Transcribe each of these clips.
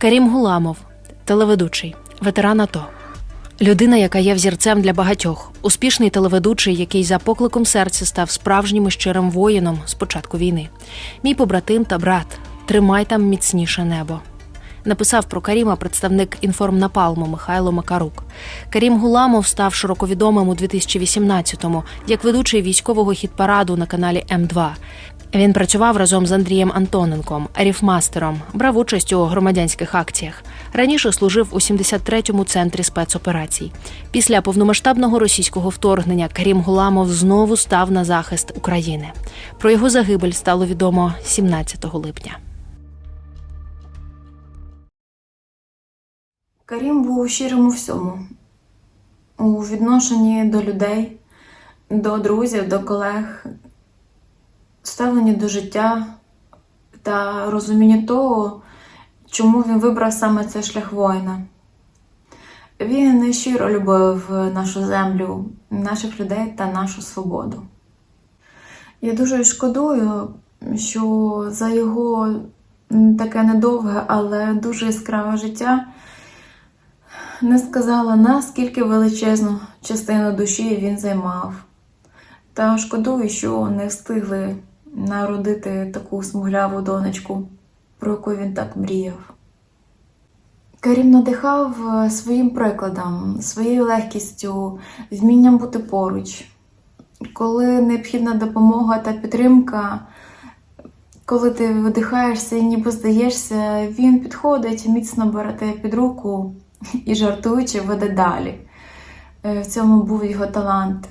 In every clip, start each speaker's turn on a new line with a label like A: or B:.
A: Карім Гуламов, телеведучий, ветеран АТО. Людина, яка є взірцем для багатьох, успішний телеведучий, який за покликом серця став справжнім і щирим воїном з початку війни. Мій побратим та брат, тримай там міцніше небо. Написав про Каріма представник інформнапалму Михайло Макарук. Карім Гуламов став широковідомим у 2018-му як ведучий військового хіт-параду на каналі М2. Він працював разом з Андрієм Антоненком, ріфмастером, брав участь у громадянських акціях. Раніше служив у 73-му центрі спецоперацій. Після повномасштабного російського вторгнення Карім Гуламов знову став на захист України. Про його загибель стало відомо 17 липня.
B: Карім був щирим у всьому, у відношенні до людей, до друзів, до колег, ставленні до життя та розуміння того, чому він вибрав саме цей шлях воїна. Він щиро любив нашу землю, наших людей та нашу свободу. Я дуже шкодую, що за його таке недовге, але дуже яскраве життя не сказала, наскільки величезну частину душі він займав. Та шкодую, що не встигли народити таку смугляву донечку, про яку він так мріяв. Карім надихав е, своїм прикладом, своєю легкістю, вмінням бути поруч. Коли необхідна допомога та підтримка, коли ти видихаєшся і ніби здаєшся, він підходить, міцно бере під руку і жартуючи веде далі. Е, В цьому був його талант.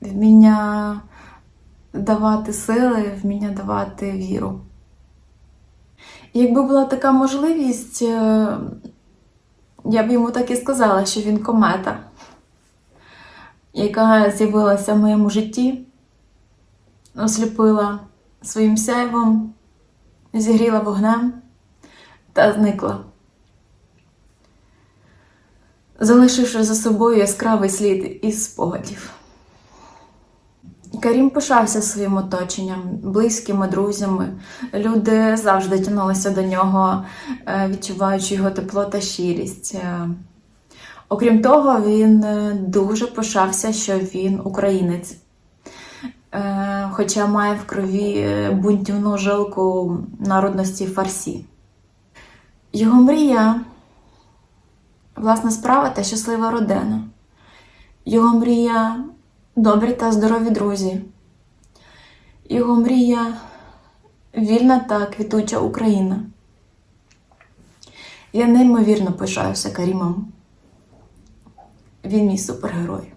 B: Вміння давати сили, вміння давати віру. Якби була така можливість, е, я б йому так і сказала, що він комета, яка з'явилася в моєму житті, осліпила своїм сяйвом, зігріла вогнем та зникла залишивши за собою яскравий слід із спогадів. Карім пишався своїм оточенням, близькими друзями. Люди завжди тянулися до нього, е, відчуваючи його тепло та щирість. Е, Окрім того, він е, дуже пишався, що він українець. Хоча має в крові бунтівну жилку народності фарсі. Його мрія власна справа та щаслива родина. Його мрія добрі та здорові друзі. Його мрія вільна та квітуча Україна. Я неймовірно пишаюся Карімом. Він мій супергерой.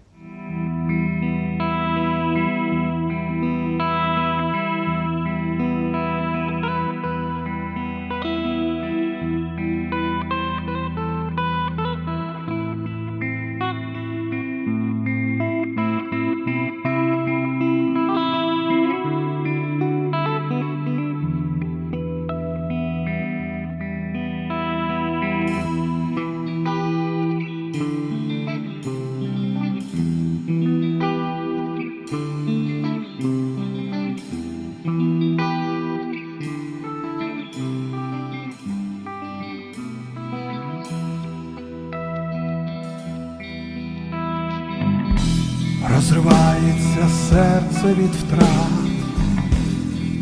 C: Розривається серце від втрат,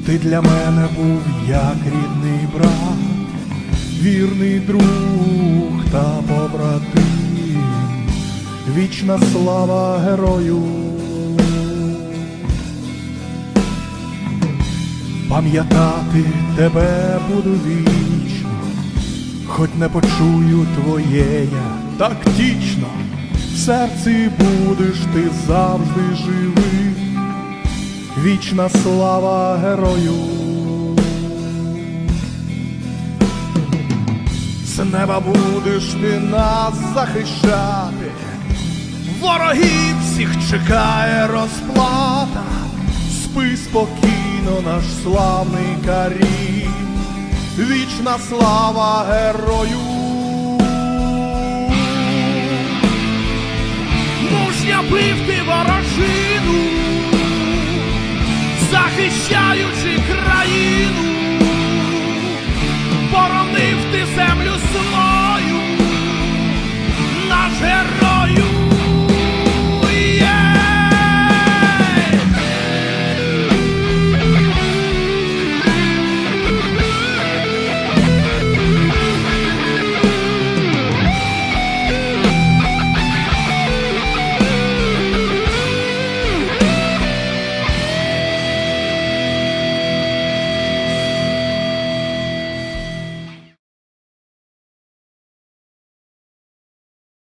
C: ти для мене був як рідний брат, вірний друг та побратим, вічна слава герою. Пам'ятати тебе буду вічно, хоч не почую твоє я тактично, в серці будеш ти завжди живий, вічна слава герою. З неба будеш ти нас захищати, ворогів всіх чекає розплата, спи спокійно, наш славний Карім, вічна слава герою.
D: Бив ти ворожину, захищаючи країну, боронив ти